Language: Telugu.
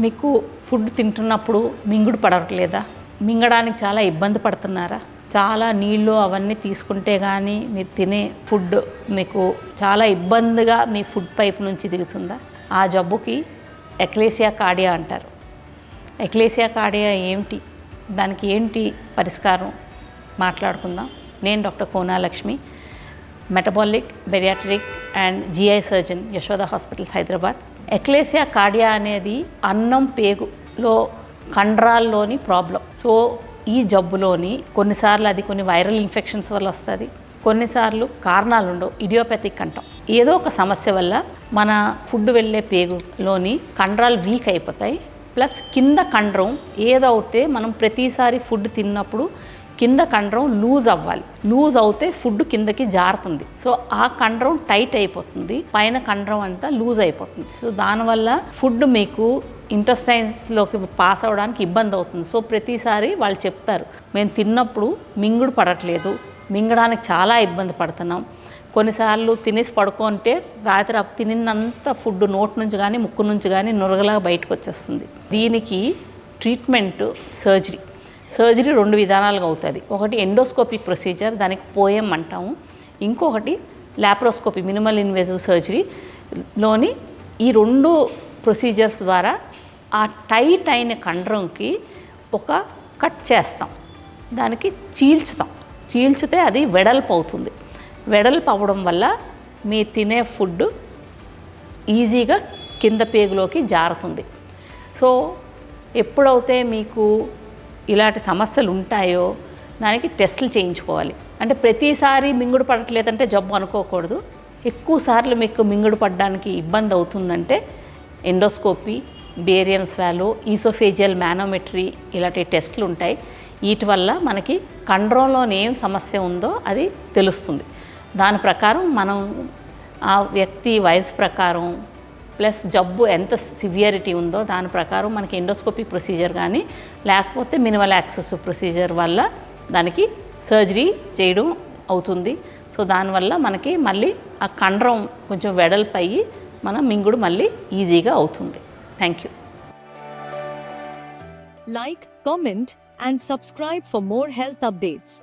మీకు ఫుడ్ తింటున్నప్పుడు మింగుడు పడట్లేదా? మింగడానికి చాలా ఇబ్బంది పడుతున్నారా? చాలా నీళ్ళు అవన్నీ తీసుకుంటే కానీ మీరు తినే ఫుడ్ మీకు చాలా ఇబ్బందిగా మీ ఫుడ్ పైప్ నుంచి దిగుతుందా? ఆ జబ్బుకి ఎక్లేసియా కార్డియా అంటారు. ఎక్లేసియా కార్డియా ఏమిటి దానికి ఏంటి పరిష్కారం? మాట్లాడుకుందాం. నేను doctor Kona Lakshmi. Metabolic bariatric and GI surgeon Yashoda hospitals Hyderabad achalasia cardia అనేది అన్నం పేగులో కండరాల్లోని ప్రాబ్లం సో ఈ జబ్బులోని కొన్నిసార్లు అది కొన్ని వైరల్ ఇన్ఫెక్షన్స్ వల్ల వస్తుంది. కొన్నిసార్లు కారణాలు ఉండవు. ఇడియోపతిక్ అంటాం. ఏదో ఒక సమస్య వల్ల మన ఫుడ్ వెళ్ళే పేగులోని కండరాలు వీక్ అయిపోతాయి. ప్లస్ కింద కండరం ఏదో అవుతే మనం ప్రతిసారి ఫుడ్ తిన్నప్పుడు కింద కండరం లూజ్ అవ్వాలి. లూజ్ అవుతే ఫుడ్ కిందకి జారుతుంది. సో ఆ కండరం టైట్ అయిపోతుంది. పైన కండరం అంతా లూజ్ అయిపోతుంది. సో దానివల్ల ఫుడ్ మీకు ఇంటెస్టైన్స్లోకి పాస్ అవ్వడానికి ఇబ్బంది అవుతుంది. సో ప్రతిసారి వాళ్ళు చెప్తారు మేము తిన్నప్పుడు మింగుడు పడట్లేదు. మింగడానికి చాలా ఇబ్బంది పడుతున్నాం. కొన్నిసార్లు తినేసి పడుకుంటే రాత్రి అప్ తినినంత ఫుడ్ నోట్ నుంచి కానీ ముక్కు నుంచి కానీ నురగలాగా బయటకు వచ్చేస్తుంది. దీనికి ట్రీట్మెంట్ సర్జరీ సర్జరీ రెండు విధానాలుగా అవుతుంది. ఒకటి ఎండోస్కోపిక్ ప్రొసీజర్ దానికి పోయం అంటాము. ఇంకొకటి లాప్రోస్కోపీ మినిమల్ ఇన్వేజివ్ సర్జరీలోని ఈ రెండు ప్రొసీజర్స్ ద్వారా ఆ టైట్ అయిన కండరంకి ఒక కట్ చేస్తాం. దానికి చీల్చుతాం. చీల్చితే అది వెడల్పు అవుతుంది. వెడల్పు అవ్వడం వల్ల మీ తినే ఫుడ్ ఈజీగా కింద పేగులోకి జారుతుంది. సో ఎప్పుడైతే మీకు ఇలాంటి సమస్యలు ఉంటాయో దానికి టెస్టులు చేయించుకోవాలి. అంటే ప్రతిసారి మింగుడు పడట్లేదంటే జబ్బు అనుకోకూడదు. ఎక్కువ సార్లు మీకు మింగుడు పడడానికి ఇబ్బంది అవుతుందంటే endoscopy barium swallow oesophageal manometry ఇలాంటి టెస్టులు ఉంటాయి. వీటి వల్ల మనకి కండరంలోని ఏం సమస్య ఉందో అది తెలుస్తుంది. దాని ప్రకారం మనం ఆ వ్యక్తి వయసు ప్రకారం ప్లస్ జబ్బు ఎంత సివియరిటీ ఉందో దాని ప్రకారం మనకి ఎండోస్కోపిక్ ప్రొసీజర్ కానీ లేకపోతే మినిమల్ యాక్సెస్ ప్రొసీజర్ వల్ల దానికి సర్జరీ చేయడం అవుతుంది. సో దానివల్ల మనకి మళ్ళీ ఆ కండరం కొంచెం వెడల్పు అయ్యి మన మింగుడు మళ్ళీ ఈజీగా అవుతుంది. Thank you like comment and subscribe for more health updates